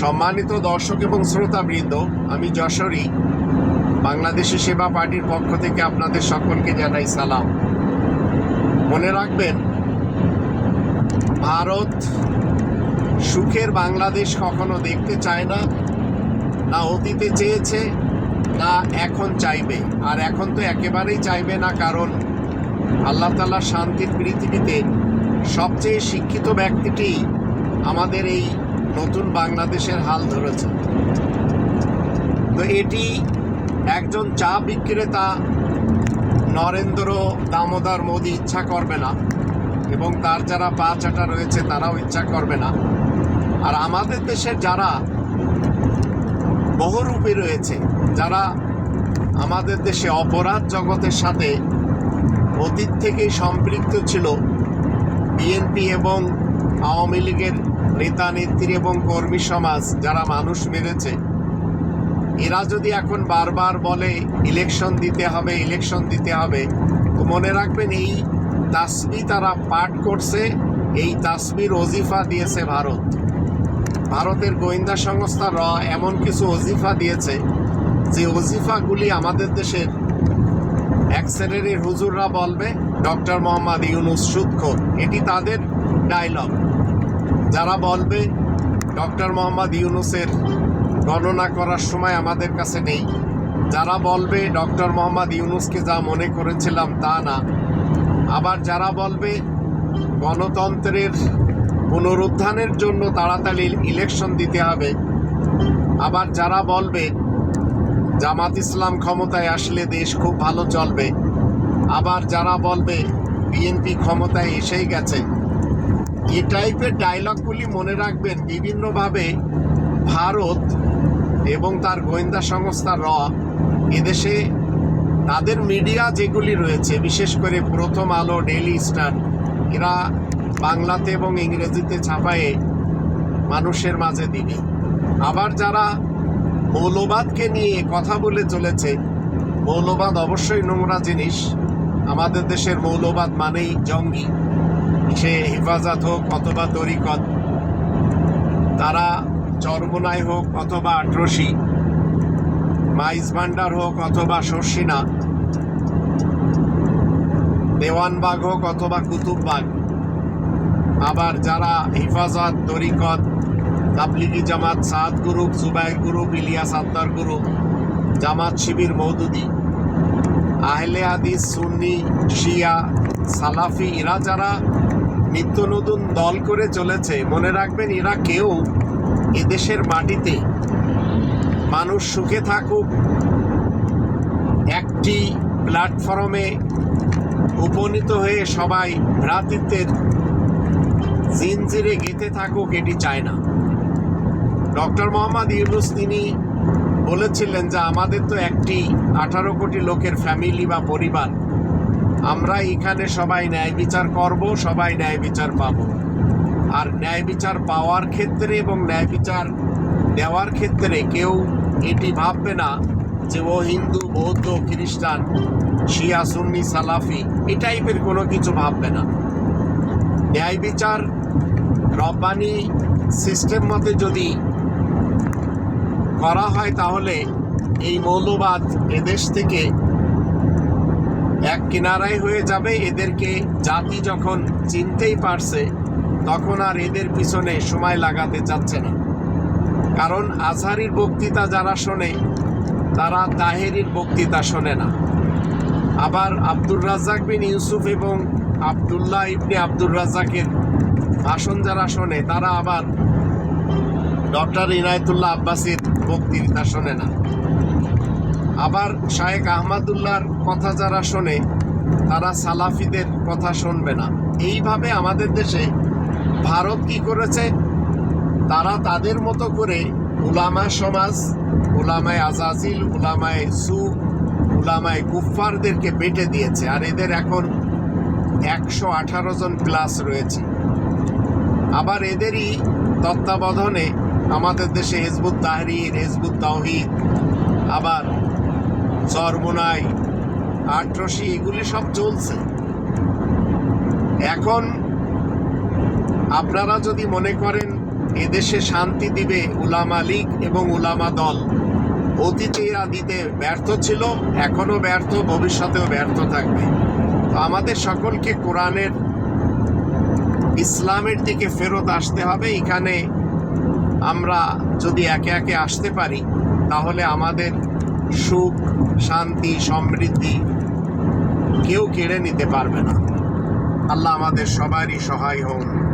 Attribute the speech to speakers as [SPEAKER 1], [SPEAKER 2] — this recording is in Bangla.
[SPEAKER 1] সম্মানিত দর্শক এবং শ্রোতাবৃন্দ, আমি যশোরী, বাংলাদেশি সেবা পার্টির পক্ষ থেকে আপনাদের সকলকে জানাই সালাম। মনে রাখবেন, ভারত সুখের বাংলাদেশ কখনো দেখতে চায় না না অতীতে চেয়েছে, না এখন চাইবে। আর এখন তো একেবারেই চাইবে না, কারণ আল্লাহ তালা শান্তির পৃথিবীতে সবচেয়ে শিক্ষিত ব্যক্তিটি আমাদের এই নতুন বাংলাদেশের হাল ধরেছে। তো এটি একজন চা বিক্রেতা নরেন্দ্র দামোদর মোদী ইচ্ছা করবে না এবং তার যারা পা চাটা রয়েছে তারাও ইচ্ছা করবে না। আর আমাদের দেশের যারা বহুরূপী রয়েছে, যারা আমাদের দেশে অপরাধ জগতের সাথে অতীত থেকেই সম্পৃক্ত ছিল, বিএনপি এবং আওয়ামী লীগের নেতা নেত্রী এবং কর্মী সমাজ, যারা মানুষ মেরেছে, এরা যদি এখন বারবার বলে, ইলেকশন দিতে হবে, ইলেকশন দিতে হবে, তো মনে রাখবেন এই তাসবি তারা পাঠ করছে, এই তাসবির ওজিফা দিয়েছে ভারত। ভারতের গোয়েন্দা সংস্থা র এমন কিছু ওজিফা দিয়েছে, যে ওজিফাগুলি আমাদের দেশের এক শ্রেণির হুজুররা বলবে, ডক্টর মোহাম্মদ ইউনুস সুদখোর এটি তাদের ডায়লগ যারা বলবে, ডক্টর মোহাম্মদ ইউনুসের গণনা করার সময় আমাদের কাছে নেই। যারা বলবে, ডক্টর মোহাম্মদ ইউনুসকে যা মনে করেছিলাম তা না। আবার যারা বলবে, গণতন্ত্রের পুনরুত্থানের জন্য তাড়াতাড়ি ইলেকশন দিতে হবে। আবার যারা বলবে, জামাত ইসলাম ক্ষমতায় আসলে দেশ খুব ভালো চলবে। আবার যারা বলবে, বিএনপি ক্ষমতায় এসেই গেছে। এই টাইপের ডায়লগগুলি মনে রাখবেন, বিভিন্নভাবে ভারত এবং তার গোয়েন্দা সংস্থা র, এদেশে তাদের মিডিয়া যেগুলি রয়েছে, বিশেষ করে প্রথম আলো ডেইলি স্টার এরা বাংলাতে এবং ইংরেজিতে ছাপায়ে মানুষের মাঝে দিবে। আবার যারা মৌলবাদকে নিয়ে কথা বলে চলেছে, মৌলবাদ অবশ্যই নোংরা জিনিস। আমাদের দেশের মৌলবাদ মানেই জঙ্গি। সে হেফাজত হোক অথবা তরিকত, তারা চরমোনাই হোক অথবা আট্রসি, মাইজ ভান্ডার হোক অথবা শর্ষিনা দেওয়ানবাগ হোক অথবা কুতুববাগ আবার যারা হেফাজত, তরিকত, তাবলিগি জামাত, সাদ গ্রুপ, জুবাইর গ্রুপ, ইলিয়াস আত্মার গ্রুপ, জামাত শিবির মৌদুদি আহলে হাদিস, সুন্নি, শিয়া, সালাফি, এরা যারা নিত্য নতুন দল করে চলেছে। মনে রাখবেন, এরা কেউ এদেশের মাটিতে মানুষ সুখে থাকুক, একটি প্ল্যাটফর্মে উপনীত হয়ে সবাই ভ্রাতৃত্বের জিনজিরে গেঁথে থাকুক, এটি চায় না। ডক্টর মোহাম্মদ ইউনুস তিনি বলেছিলেন যে, আমাদের তো একটি আঠারো কোটি লোকের ফ্যামিলি বা পরিবার আমরা এখানে সবাই ন্যায় বিচার করব, সবাই ন্যায় বিচার পাব। আর ন্যায় বিচার পাওয়ার ক্ষেত্রে এবং ন্যায় বিচার দেওয়ার ক্ষেত্রে কেউ এটি ভাববে না যে, ও হিন্দু, বৌদ্ধ, খ্রিস্টান, শিয়া, সুন্নি, সালাফি, এই টাইপের কোনো কিছু ভাববে না। ন্যায় বিচার রব্বানি সিস্টেম মতে যদি করা হয়, তাহলে এই মৌলবাদ এদেশ থেকে এক কিনারায় হয়ে যাবে এদেরকে জাতি যখন চিনতেই পারছে, তখন আর এদের পিছনে সময় লাগাতে চাচ্ছে না। কারণ আজহারির বক্তৃতা যারা শোনে, তারা তাহেরির বক্তৃতা শোনে না। আবার আব্দুর রাজ্জাক বিন ইউসুফ এবং আবদুল্লাহ ইবনে আব্দুর রাজ্জাকের ভাষণ যারা শোনে, তারা আবার ডক্টর ইনায়তুল্লাহ আব্বাসীর বক্তৃতা শোনে না। আবার শায়েক আহমদুল্লাহর কথা যারা শোনে, তারা সালাফিদের কথা শুনবে না। এইভাবে আমাদের দেশে ভারত কি করেছে? তারা তাদের মতো করে উলামা সমাজ, উলামায় আজাজিল, উলামায় সু উলামায় কুফফারদেরকে বেটে দিয়েছে। আর এদের এখন একশো আঠারো জন ক্লাস রয়েছে। আবার এদেরই তত্ত্বাবধানে আমাদের দেশে হেজবুত তাহরির, হেজবুত তাওহিদ, আবার চরমোনাই আট্রসি এগুলি সব চলছে। এখন আপনারা যদি মনে করেন, এদেশে শান্তি দিবে উলামা লীগ এবং উলামা দল। অতীতে এরা দিতে ব্যর্থ ছিল এখনও ব্যর্থ, ভবিষ্যতেও ব্যর্থ থাকবে। তো আমাদের সকলকে কোরআনের, ইসলামের দিকে ফেরত আসতে হবে। এখানে আমরা যদি একে একে আসতে পারি, তাহলে আমাদের সুখ শান্তি সমৃদ্ধি কেউ কেড়ে নিতে পারবে না। আল্লাহ আমাদের সবারই সহায় হন